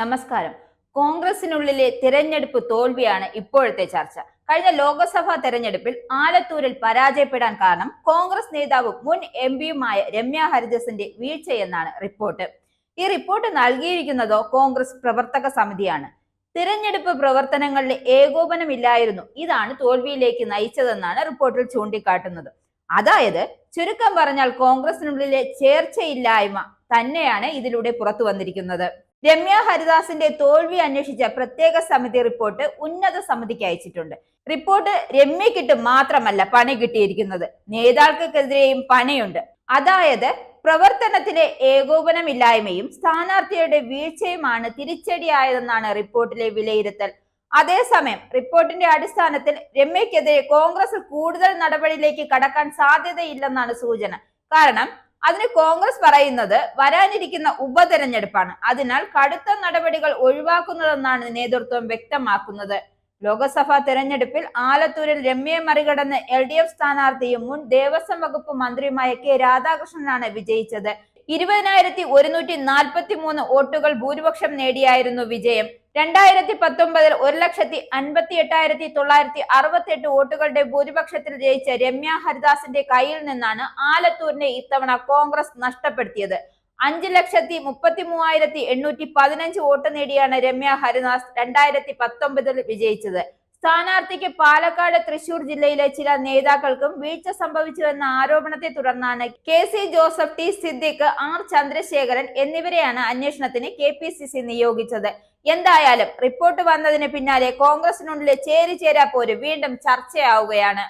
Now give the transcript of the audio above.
നമസ്കാരം. കോൺഗ്രസിനുള്ളിലെ തിരഞ്ഞെടുപ്പ് തോൽവിയാണ് ഇപ്പോഴത്തെ ചർച്ച. കഴിഞ്ഞ ലോക്സഭാ തെരഞ്ഞെടുപ്പിൽ ആലത്തൂരിൽ പരാജയപ്പെടാൻ കാരണം കോൺഗ്രസ് നേതാവും മുൻ എം പിയുമായ രമ്യ ഹരിദാസിന്റെ വീഴ്ചയെന്നാണ് റിപ്പോർട്ട്. ഈ റിപ്പോർട്ട് നൽകിയിരിക്കുന്നതോ കോൺഗ്രസ് പ്രവർത്തക സമിതിയാണ്. തിരഞ്ഞെടുപ്പ് പ്രവർത്തനങ്ങളിലെ ഏകോപനമില്ലായിരുന്നു ഇതാണ് തോൽവിയിലേക്ക് നയിച്ചതെന്നാണ് റിപ്പോർട്ടിൽ ചൂണ്ടിക്കാട്ടുന്നത്. അതായത് ചുരുക്കം പറഞ്ഞാൽ കോൺഗ്രസിനുള്ളിലെ ചേർച്ചയില്ലായ്മ തന്നെയാണ് ഇതിലൂടെ പുറത്തു വന്നിരിക്കുന്നത്. രമ്യ ഹരിദാസിന്റെ തോൽവി അന്വേഷിച്ച പ്രത്യേക സമിതി റിപ്പോർട്ട് ഉന്നത സമിതിക്ക് അയച്ചിട്ടുണ്ട്. റിപ്പോർട്ട് രമ്യക്കിട്ട് മാത്രമല്ല പണി കിട്ടിയിരിക്കുന്നത്. നേതാക്കൾക്കെതിരെയും പണിയുണ്ട്. അതായത് പ്രവർത്തനത്തിലെ ഏകോപനമില്ലായ്മയും സ്ഥാനാർത്ഥിയുടെ വീഴ്ചയുമാണ് തിരിച്ചടിയായതെന്നാണ് റിപ്പോർട്ടിലെ വിലയിരുത്തൽ. അതേസമയം റിപ്പോർട്ടിന്റെ അടിസ്ഥാനത്തിൽ രമ്യക്കെതിരെ കോൺഗ്രസ് കൂടുതൽ നടപടിയിലേക്ക് കടക്കാൻ സാധ്യതയില്ലെന്നാണ് സൂചന. കാരണം അതിന് കോൺഗ്രസ് പറയുന്നത് വരാനിരിക്കുന്ന ഉപതെരഞ്ഞെടുപ്പാണ്. അതിനാൽ കടുത്ത നടപടികൾ ഒഴിവാക്കുന്നതെന്നാണ് നേതൃത്വം വ്യക്തമാക്കുന്നത്. ലോക്സഭാ തെരഞ്ഞെടുപ്പിൽ ആലത്തൂരിൽ രമ്യയെ മറികടന്ന് എൽ ഡി എഫ് സ്ഥാനാർത്ഥിയും മുൻ ദേവസ്വം വകുപ്പ് മന്ത്രിയുമായ കെ രാധാകൃഷ്ണനാണ് വിജയിച്ചത്. ഇരുപതിനായിരത്തി ഒരുന്നൂറ്റി നാൽപ്പത്തി മൂന്ന് വോട്ടുകൾ ഭൂരിപക്ഷം നേടിയായിരുന്നു വിജയം. രണ്ടായിരത്തി പത്തൊമ്പതിൽ ഒരു ലക്ഷത്തി അൻപത്തി എട്ടായിരത്തി തൊള്ളായിരത്തി അറുപത്തി എട്ട് വോട്ടുകളുടെ ഭൂരിപക്ഷത്തിൽ ജയിച്ച രമ്യ ഹരിദാസിന്റെ കയ്യിൽ നിന്നാണ് ആലത്തൂരിനെ ഇത്തവണ കോൺഗ്രസ് നഷ്ടപ്പെടുത്തിയത്. അഞ്ച് ലക്ഷത്തി മുപ്പത്തി മൂവായിരത്തി എണ്ണൂറ്റി പതിനഞ്ച് വോട്ട് നേടിയാണ് രമ്യ ഹരിദാസ് രണ്ടായിരത്തി പത്തൊമ്പതിൽ വിജയിച്ചത് സ്ഥാനാർത്ഥിക്ക് പാലക്കാട് തൃശൂർ ജില്ലയിലെ ചില നേതാക്കൾക്കും വീഴ്ച സംഭവിച്ചുവെന്ന ആരോപണത്തെ തുടർന്നാണ് K C Joseph T Siddique R Chandrasekharan എന്നിവരെയാണ് അന്വേഷണത്തിന് കെ പി സി സി നിയോഗിച്ചത്. എന്തായാലും റിപ്പോർട്ട് വന്നതിന് പിന്നാലെ കോൺഗ്രസിനുള്ളിലെ ചേരിചേരാ പോര് വീണ്ടും ചർച്ചയാവുകയാണ്.